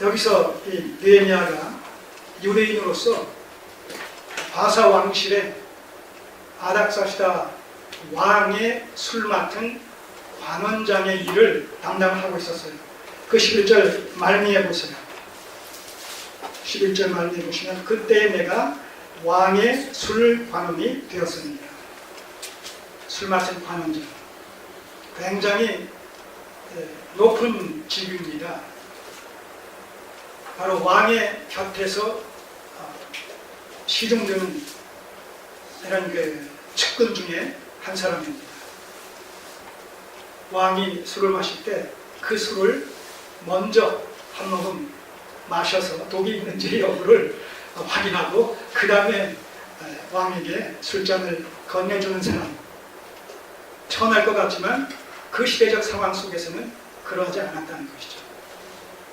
여기서 이 느헤미야가 유대인으로서 바사 왕실의 아닥사시다 왕의 술 맡은 관원장의 일을 담당하고 있었어요. 그 11절 말미에 보세요. 11절 말미에 보시면 그때 내가 왕의 술 관원이 되었습니다. 술 맡은 관원장. 굉장히 예, 높은 직위입니다. 바로 왕의 곁에서 어, 시중드는 이런 그 측근 중에 한 사람입니다. 왕이 술을 마실 때 그 술을 먼저 한 모금 마셔서 독이 있는지 여부를 어, 확인하고 그 다음에 왕에게 술잔을 건네주는 사람 천할 것 같지만 그 시대적 상황 속에서는 그러지 않았다는 것이죠.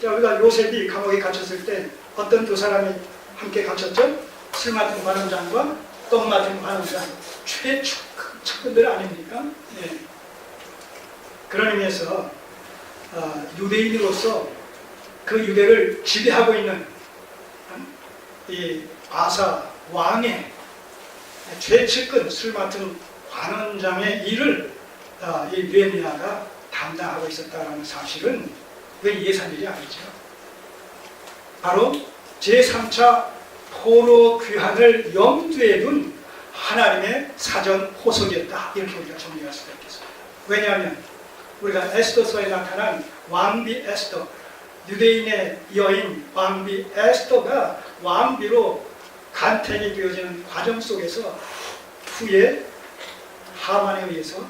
자, 우리가 요셉이 감옥에 갇혔을 때 어떤 두 사람이 함께 갇혔죠? 술 맡은 관원장과 떡 맡은 관원장 최측근들 아닙니까? 예. 그런 의미에서 어, 유대인으로서 그 유대를 지배하고 있는 이 아사 왕의 최측근 술 맡은 관원장의 일을 아, 이 느헤미야가 담당하고 있었다는 사실은 왜 예산 일이 아니죠. 바로 제3차 포로 귀환을 염두에 둔 하나님의 사전 호석이었다. 이렇게 우리가 정리할 수가 있겠습니다. 왜냐하면 우리가 에스더서에 나타난 왕비 에스더, 유대인의 여인 왕비 에스더가 왕비로 간택이 되어지는 과정 속에서 후에 하만에 의해서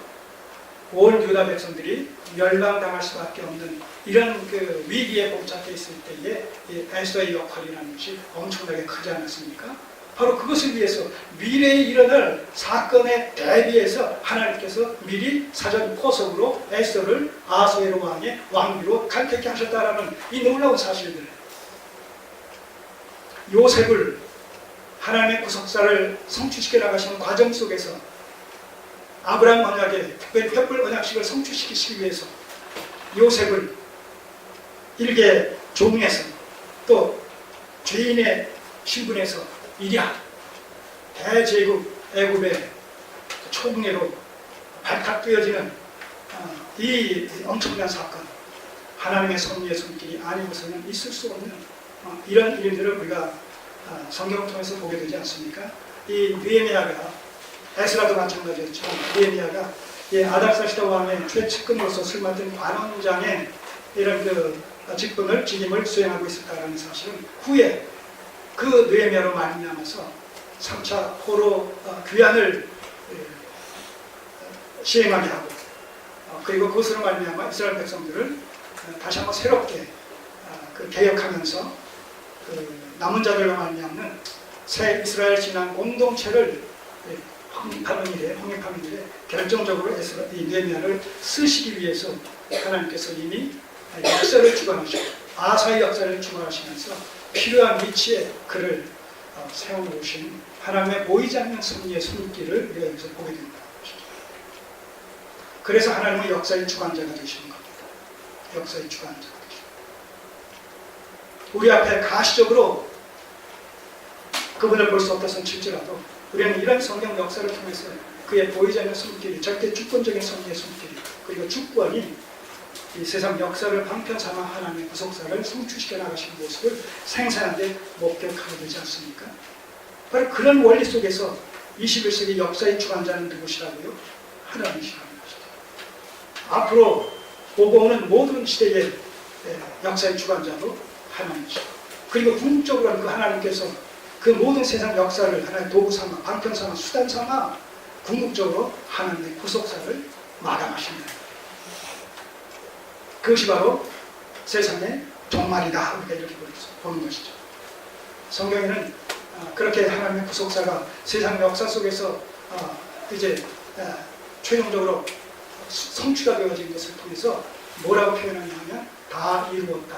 온 유다 백성들이 멸망당할 수밖에 없는 이런 그 위기에 봉착해 있을 때에 이 에스더의 역할이라는 것이 엄청나게 크지 않았습니까? 바로 그것을 위해서 미래에 일어날 사건에 대비해서 하나님께서 미리 사전 포석으로 에스더를 아수에로 왕의 왕비로 간택케 하셨다라는 이 놀라운 사실들. 요셉을 하나님의 구속사를 성취시켜 나가시는 과정 속에서 아브라함 언약의 특별히 횃불 언약식을 성취시키기 위해서 요셉을 일개 종에서 또 죄인의 신분에서 이랴 대제국 애굽의 총리로 발탁되어지는 어, 이 엄청난 사건 하나님의 섭리의 손길이 아니고서는 있을 수 없는 어, 이런 일들을 우리가 어, 성경을 통해서 보게 되지 않습니까? 이 느헤미야가 에스라도 마찬가지였지만 느헤미야가 이 아닥사시다 왕의 최측근으로서 술 맡은 관원장의 이런 그 직분을 직임을 수행하고 있었다는 사실은 후에 그 느헤미야로 말미암아서 3차 포로 어, 귀환을 어, 시행하게 하고 어, 그리고 그것으로 말미암아 이스라엘 백성들을 어, 다시 한번 새롭게 어, 그 개혁하면서 그 남은 자들로 말미암는 새 이스라엘 신앙 공동체를 예, 확립하는 일에 결정적으로 에스라 이 느헤미야를 쓰시기 위해서 하나님께서 이미 역사를 주관하시고 아사의 역사를 주관하시면서 필요한 위치에 그를 어, 세워놓으신 하나님의 보이지 않는 승리의 손길을 우리가 여기서 보게 된다. 그래서 하나님은 역사의 주관자가 되시는 겁니다. 역사의 주관자가 되시는 우리 앞에 가시적으로 그분을 볼 수 없다선 칠지라도 우리는 이런 성경 역사를 통해서 그의 않는 손길이 절대 주권적인 성리의 손길이 그리고 주권이 이 세상 역사를 방편 삼아 하나님의 구속사를 성취시켜 나가시는 모습을 생생하게 목격하게 되지 않습니까? 바로 그런 원리 속에서 21세기 역사의 주관자는 누구시라고요? 하나님이시라는 것이죠. 앞으로 오고 오는 모든 시대의 예, 역사의 주관자도 하나님이시고 그리고 궁극적으로는 그 하나님께서 그 모든 세상 역사를 하나의 도구 삼아 방편 삼아 수단 삼아 궁극적으로 하나님의 구속사를 마감하신다. 그것이 바로 세상의 종말이다. 우리가 이렇게 보는 것이죠. 성경에는 어, 그렇게 하나님의 구속사가 세상 역사 속에서 어, 이제 어, 최종적으로 성취가 되어진 것을 통해서 뭐라고 표현하냐 하면 다 이루었다.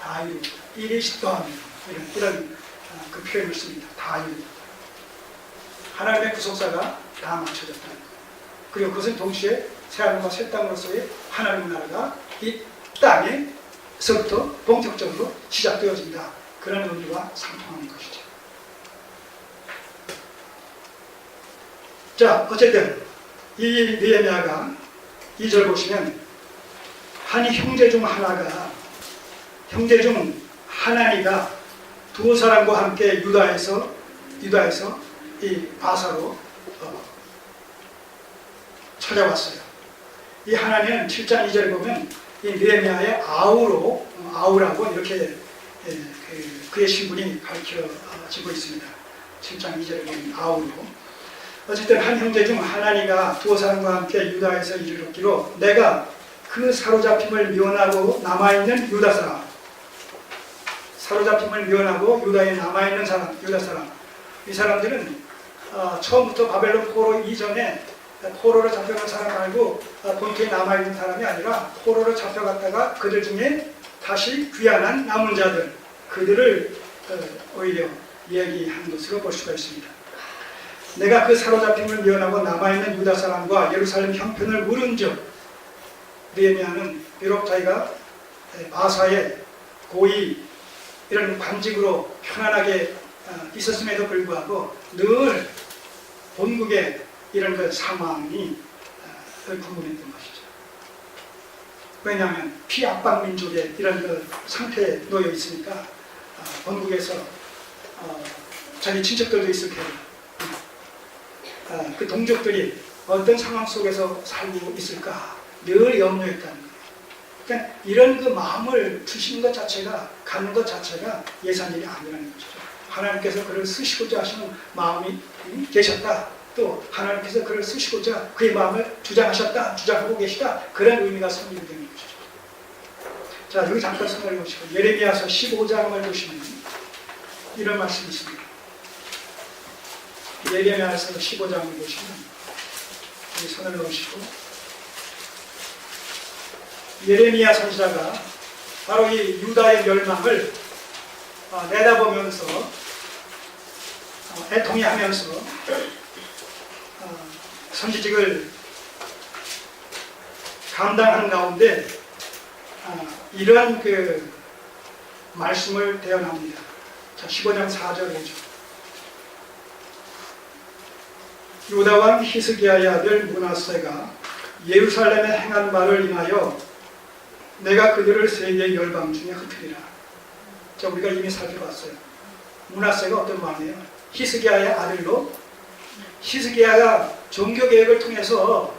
다 이루었다. 이리시던 이런, 이런 그 표현을 씁니다. 다 이루었다. 하나님의 구속사가 다 맞춰졌다는 거예요. 그리고 그것은 동시에 새하늘과 새 땅으로서의 하나님 나라가 이 땅에 때서부터 본격적으로 시작되어진다. 그런 의미와 상통하는 것이죠. 자, 어쨌든 이 느헤미야가 2절 보시면 한 형제 중 하나가 형제 중 하나니가 두 사람과 함께 유다에서 유다에서 이 바사로 어, 찾아왔어요. 이 하나님은 7장 2절에 보면 이 느헤미야의 아우로 어, 아우라고 이렇게 예, 그, 그의 신분이 밝혀지고 있습니다. 7장 2절에 보면 아우로 어쨌든 한 형제 중 하나니가 두 사람과 함께 유다에서 이르렀기로 내가 그 사로잡힘을 미원하고 남아있는 유다 사람 사로잡힘을 미원하고 유다에 남아있는 사람 유다 사람 이 사람들은 어, 처음부터 바벨론 포로 이전에 포로로 잡혀간 사람 말고 어, 본토에 남아있는 사람이 아니라 포로로 잡혀갔다가 그들 중에 다시 귀환한 남은 자들 그들을 어, 오히려 이야기한 것으로 볼 수가 있습니다. 내가 그 사로잡힘을 미원하고 남아있는 유다 사람과 예루살렘 형편을 물은즉 느헤미야는 비록 자기가 바사에 고이 이런 관직으로 편안하게 어, 있었음에도 불구하고 늘 본국의 이런 그 상황이 어, 궁금했던 것이죠. 왜냐하면 피압박 민족의 이런 그 상태에 놓여 있으니까 어, 본국에서 어, 자기 친척들도 있을 테고 어, 그 동족들이 어떤 상황 속에서 살고 있을까 늘 염려했다는. 그러니까 이런 그 마음을 주시는 것 자체가 갖는 것 자체가 예산일이 아니라는 것이죠. 하나님께서 그를 쓰시고자 하시는 마음이 계셨다. 또 하나님께서 그를 쓰시고자 그의 마음을 주장하셨다, 주장하고 계시다. 그런 의미가 성립이 되는 것이죠. 자, 여기 잠깐 손을 보시고 예레미야서 15장을 보시면 이런 말씀이 있습니다. 예레미야서 15장을 보시면 손을 놓으시고 예레미야 선지자가 바로 이 유다의 멸망을 어, 내다보면서 어, 애통해하면서 어, 선지직을 감당하는 가운데 어, 이러한 그 말씀을 대언합니다. 자, 15장 4절이죠. 유다 왕 히스기야의 아들 문하세가 예루살렘에 행한 말을 인하여 내가 그들을 세계 열방 중에 흩으리라. 자, 우리가 이미 살펴봤어요. 문하세가 어떤 왕이에요? 히스기야의 아들로 히스기야가 종교 개혁을 통해서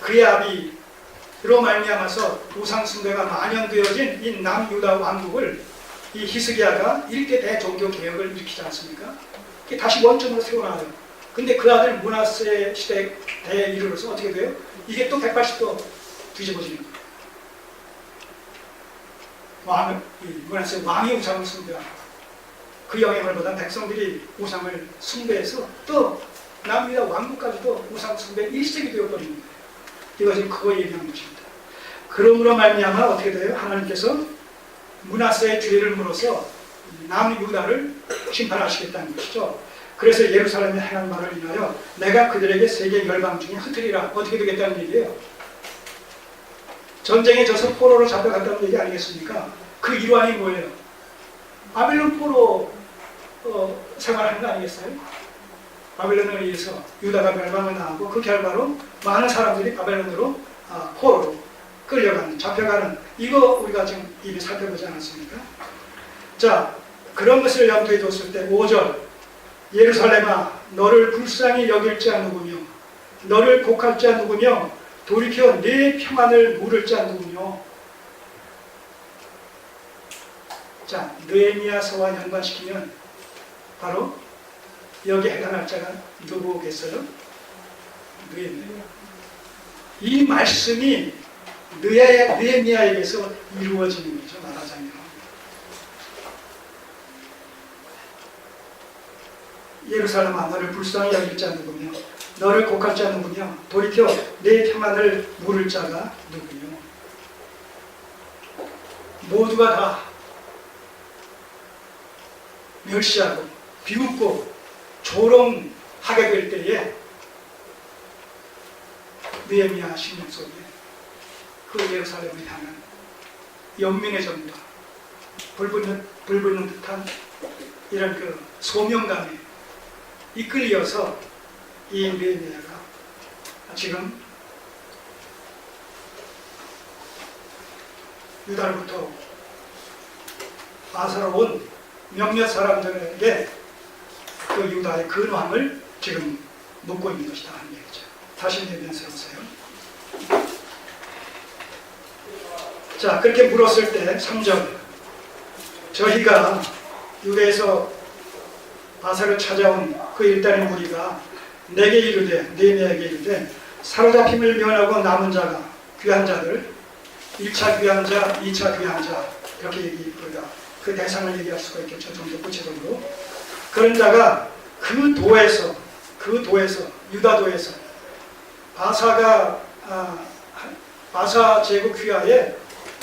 그의 아비로 말미암아서 우상 숭배가 만연되어진 이 남유다 왕국을 이 히스기야가 이렇게 대종교 개혁을 일으키지 않습니까? 다시 원점으로 세워놔요. 근데 그 아들 문하세 시대 대에 이르러서 어떻게 돼요? 이게 또 180도 뒤집어지는 거예요. 왕을, 이 문하세 왕이 우상을 숭배하고 그 영향을 받은 백성들이 우상을 숭배해서 또 남유다 왕국까지도 우상 숭배 일색이 되어버리는 거예요. 이것이 그거 얘기하는 것입니다. 그러므로 말미암아 어떻게 돼요? 하나님께서 문하세의 죄를 물어서 남 유다를 심판하시겠다는 것이죠. 그래서 예루살렘에 행한 말을 인하여 내가 그들에게 세계 열방 중에 흩으리라 어떻게 되겠다는 얘기예요. 전쟁에 져서 포로로 잡혀갔다는 얘기 아니겠습니까? 그 일환이 뭐예요? 바벨론 포로 어, 생활하는 거 아니겠어요? 바벨론에 의해서 유다가 멸망을 당하고 그 결과로 많은 사람들이 바벨론으로 아, 포로로 끌려가는 잡혀가는 이거 우리가 지금 이미 살펴보지 않았습니까? 자 그런 것을 염두에 뒀을 때 5절 예루살렘아 너를 불쌍히 여길 자 누구며 너를 자 누구며 돌이켜 네 평안을 물을 자 누구며. 자 느헤미야서와 연관시키면 바로 여기 해당할 자가 누구겠어요? 느헤미야. 이 말씀이 느헤- 느헤미야에게서 이루어지는 거죠 말하자면 예루살렘아 너를 불쌍히 여길 자 누구며 너를 자 누구며 돌이켜 내 평안을 물을 자가 누구며 모두가 다 멸시하고 비웃고 조롱하게 될 때에 느헤미야 신령 속에 그 예루살렘을 향한 연민의 전파, 불붙는, 불붙는 듯한 이런 그 소명감에 이끌려서 이 느헤미야가 지금 유다로부터 아사로 온 몇몇 사람들에게 그 유다의 근황을 지금 묻고 있는 것이다 하는 얘기죠. 다시 내면서 보세요. 자, 그렇게 물었을 때 3절 저희가 유대에서 바사를 찾아온 그 일단의 무리가 내게 이르되 네네에게 이르되 사로잡힘을 면하고 남은 자가 귀한 자들 1차 귀한 자, 2차 귀한 자 이렇게 얘기 우리가 그 대상을 얘기할 수가 있겠죠. 좀더 구체적으로 그런 자가 그 도에서 그 도에서 유다도에서 바사가 아, 바사 제국 휘하에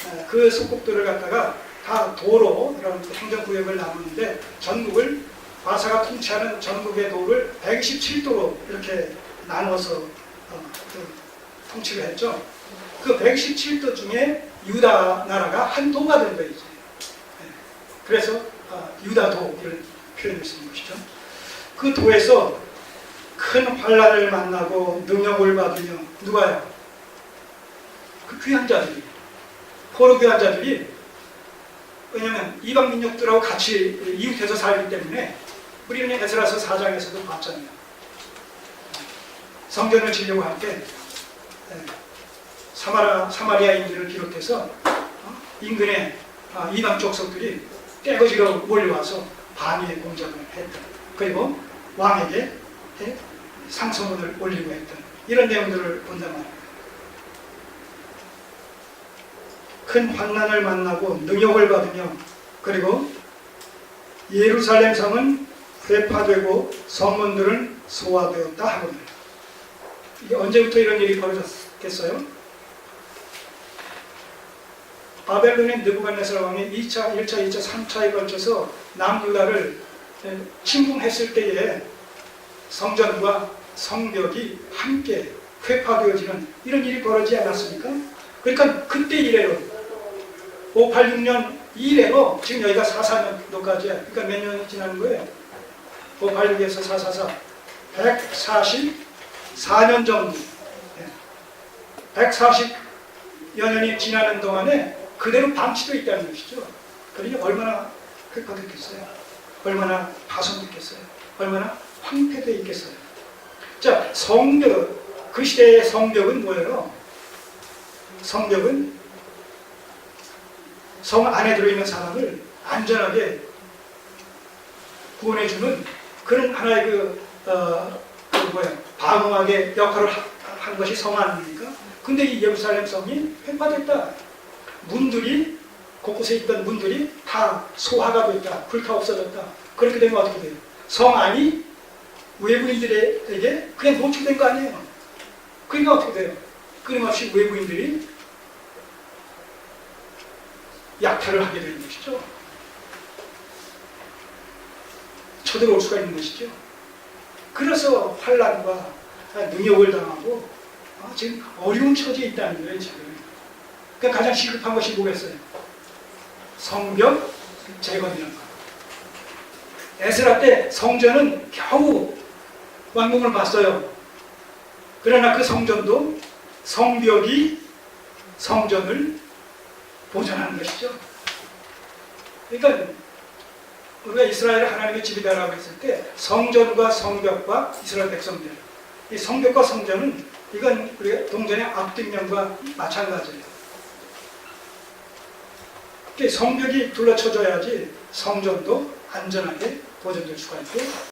아, 그 속국들을 갖다가 다 도로 이런 행정구역을 나누는데 전국을 바사가 통치하는 전국의 도를 127도로 이렇게 나눠서 어, 그 통치를 했죠. 그 117도 중에 유다 나라가 한 도가 된 거이죠. 예. 그래서 어, 유다도 이런 표현을 쓰는 것이죠. 그 도에서 큰 환란을 만나고 능력을 받으며 누가요? 그 귀한 자들이 포로 귀한 자들이 왜냐하면 이방 민족들하고 같이 이웃해서 살기 때문에 우리는 에스라서 4장에서도 봤잖아요. 성전을 지려고 할 때 사마라, 사마리아인들을 비롯해서 어? 인근의 아, 이방 족속들이 떼거지로 몰려와서 반위의 공작을 했다. 그리고 왕에게 예, 상소문을 올리고 했던 이런 내용들을 본단 말입니다. 큰 환난을 만나고 능욕을 받으며 그리고 예루살렘 성은 회파되고 성문들은 소화되었다 하거든요. 이게 언제부터 이런 일이 벌어졌겠어요? 바벨론의 느부갓네살 왕이 2차, 1차, 2차, 3차에 걸쳐서 남유다를 침공했을 때에 성전과 성벽이 함께 회파되어지는 이런 일이 벌어지지 않았습니까? 그러니까 그때 이래로 586년 이래로 지금 여기가 446년도까지 그러니까 몇 년이 지나는 거예요? 586에서 444 144년 정도 140여 년이 지나는 동안에 그대로 방치되어 있다는 것이죠. 그러니 얼마나 획파됐겠어요? 얼마나 파손됐겠어요? 얼마나 황폐되어 있겠어요? 자, 성벽, 그 시대의 성벽은 뭐예요? 성벽은 성 안에 들어있는 사람을 안전하게 구원해주는 그런 하나의 그, 어, 그 뭐야, 방어하게 역할을 하, 한 것이 성 아닙니까? 근데 이 예루살렘 성이 획파됐다. 문들이 곳곳에 있던 문들이 다 소화가 됐다. 불타 없어졌다. 그렇게 되면 어떻게 돼요? 성 안이 외부인들에게 그냥 노출된 거 아니에요? 그러니까 어떻게 돼요? 끊임없이 외부인들이 약탈을 하게 되는 것이죠. 쳐들어올 수가 있는 것이죠. 그래서 환란과 능욕을 당하고 어, 지금 어려운 처지에 있다는 거예요, 지금. 그러니까 가장 시급한 것이 뭐겠어요? 성벽 재건이라는 거. 에스라 때 성전은 겨우 완공을 봤어요. 그러나 그 성전도 성벽이 성전을 보존하는 것이죠. 그러니까 우리가 이스라엘 하나님의 집이다라고 했을 때 성전과 성벽과 이스라엘 백성들 이 성벽과 성전은 이건 우리가 동전의 앞뒷면과 마찬가지예요. 성벽이 둘러쳐져야지 성전도 안전하게 보존될 수가 있고